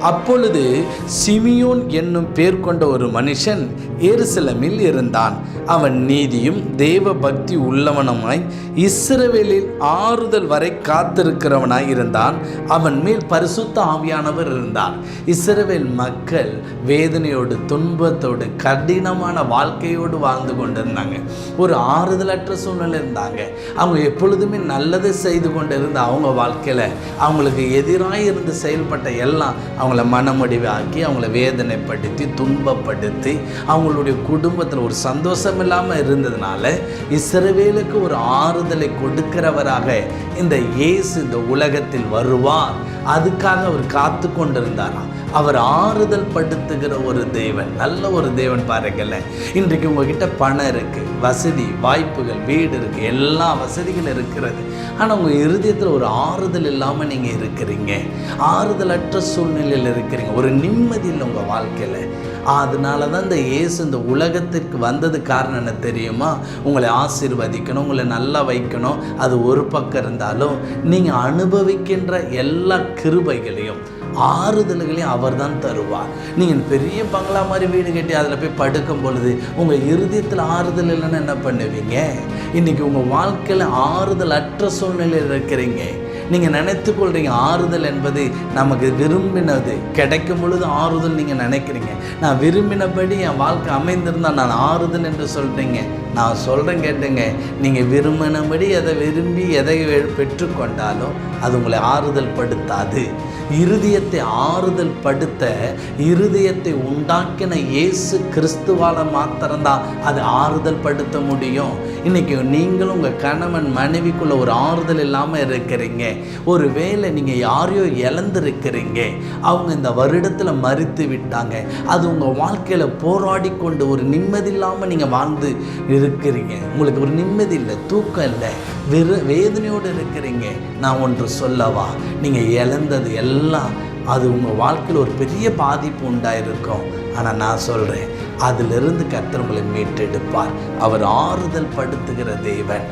அப்பொழுது சிமியோன் என்னும் பேர் கொண்ட ஒரு மனுஷன் எருசலமில் இருந்தான். அவன் நீதியும் தேவ பக்தி உள்ளவனுமாய் இஸ்ரவேலில் ஆறுதல் வரை காத்திருக்கிறவனாய் இருந்தான். அவன் மேல் பரிசுத்த ஆவியானவர் இருந்தார். இஸ்ரவேல் மக்கள் வேதனையோடு துன்பத்தோடு கடினமான வாழ்க்கையோடு வாழ்ந்து கொண்டிருந்தாங்க. ஒரு ஆறுதலற்ற சூழ்நிலை இருந்தாங்க. அவங்க எப்பொழுதுமே நல்லதை செய்து கொண்டு இருந்த அவங்க வாழ்க்கையில் அவங்களுக்கு எதிராக இருந்து செயல்பட்ட எல்லாம் அவங்கள மனமுடிவாக்கி அவங்கள வேதனைப்படுத்தி துன்பப்படுத்தி அவங்களுடைய குடும்பத்தில் ஒரு சந்தோஷம் இல்லாமல் இருந்ததுனால இஸ்ரவேலுக்கு ஒரு ஆறுதலை கொடுக்கிறவராக இந்த இயேசு இந்த உலகத்தில் வருவார். அதுக்காக அவர் காத்து கொண்டிருந்தாராம் அவர் ஆறுதல் படுத்துகிற ஒரு தேவன் நல்ல ஒரு தேவன் பாருங்களேன். இன்றைக்கு உங்ககிட்ட பணம் இருக்குது வசதி வாய்ப்புகள் வீடு இருக்குது எல்லா வசதிகளும் இருக்கிறது. ஆனால் உங்கள் இருதயத்தில் ஒரு ஆறுதல் இல்லாமல் நீங்கள் இருக்கிறீங்க. ஆறுதலற்ற சூழ்நிலையில் இருக்கிறீங்க. ஒரு நிம்மதி இல்லை உங்கள் வாழ்க்கையில். அதனால தான் இந்த இயேசு இந்த உலகத்திற்கு வந்தது காரணம் என்ன தெரியுமா? உங்களை ஆசீர்வதிக்கணும் உங்களை நல்லா வைக்கணும். அது ஒரு பக்கம் இருந்தாலும் நீங்கள் அனுபவிக்கின்ற எல்லா கிருபைகளையும் ஆறுதல்களையும் அவர் தான் தருவார் நீங்கள் பெரிய பங்களா மாதிரி வீடு கட்டி அதில் போய் படுக்கும் பொழுது உங்கள் இருதயத்தில் ஆறுதல் இல்லைன்னா என்ன பண்ணுவீங்க? இன்றைக்கி உங்கள் வாழ்க்கையில் ஆறுதல் அற்ற சூழ்நிலையில் இருக்கிறீங்க. நீங்கள் நினைத்து கொள்றீங்க ஆறுதல் என்பது நமக்கு விரும்பினது. கிடைக்கும் பொழுது ஆறுதல் நீங்கள் நினைக்கிறீங்க. நான் விரும்பினபடி என் வாழ்க்கை அமைந்திருந்தால் நான் ஆறுதல் என்று சொல்கிறீங்க நான் சொல்கிறேன் கேட்டுங்க. நீங்கள் விரும்பினபடி எதை விரும்பி எதை பெற்றுக்கொண்டாலும் அது உங்களை ஆறுதல் படுத்தாது. இருதயத்தை ஆறுதல் படுத்த இருதயத்தை உண்டாக்கின இயேசு கிறிஸ்துவால் மாத்திரம்தான் அது ஆறுதல் படுத்த முடியும். இன்னைக்கு நீங்களும் உங்கள் கணவன் மனைவிக்குள்ளே ஒரு ஆறுதல் இல்லாமல் இருக்கிறீங்க. ஒரு வேளை நீங்கள் யாரையோ இழந்திருக்கிறீங்க. அவங்க இந்த வருடத்தில் மறித்து விட்டாங்க. அது உங்கள் வாழ்க்கையில் போராடி கொண்டு ஒரு நிம்மதி இல்லாமல் நீங்கள் வாழ்ந்து இருக்கிறீங்க. உங்களுக்கு ஒரு நிம்மதி இல்லை தூக்கம் இல்லை வெறு வேதனையோடு இருக்கிறீங்க. நான் ஒன்று சொல்லவா? நீங்கள் இழந்தது எல்லாம் அது உங்கள் வாழ்க்கையில் ஒரு பெரிய பாதிப்பு உண்டாயிருக்கும். ஆனால் நான் சொல்கிறேன் அதிலிருந்து கத்தர் உங்களை மீட்டெடுப்பார். அவர் ஆறுதல் படுத்துகிற தேவன்.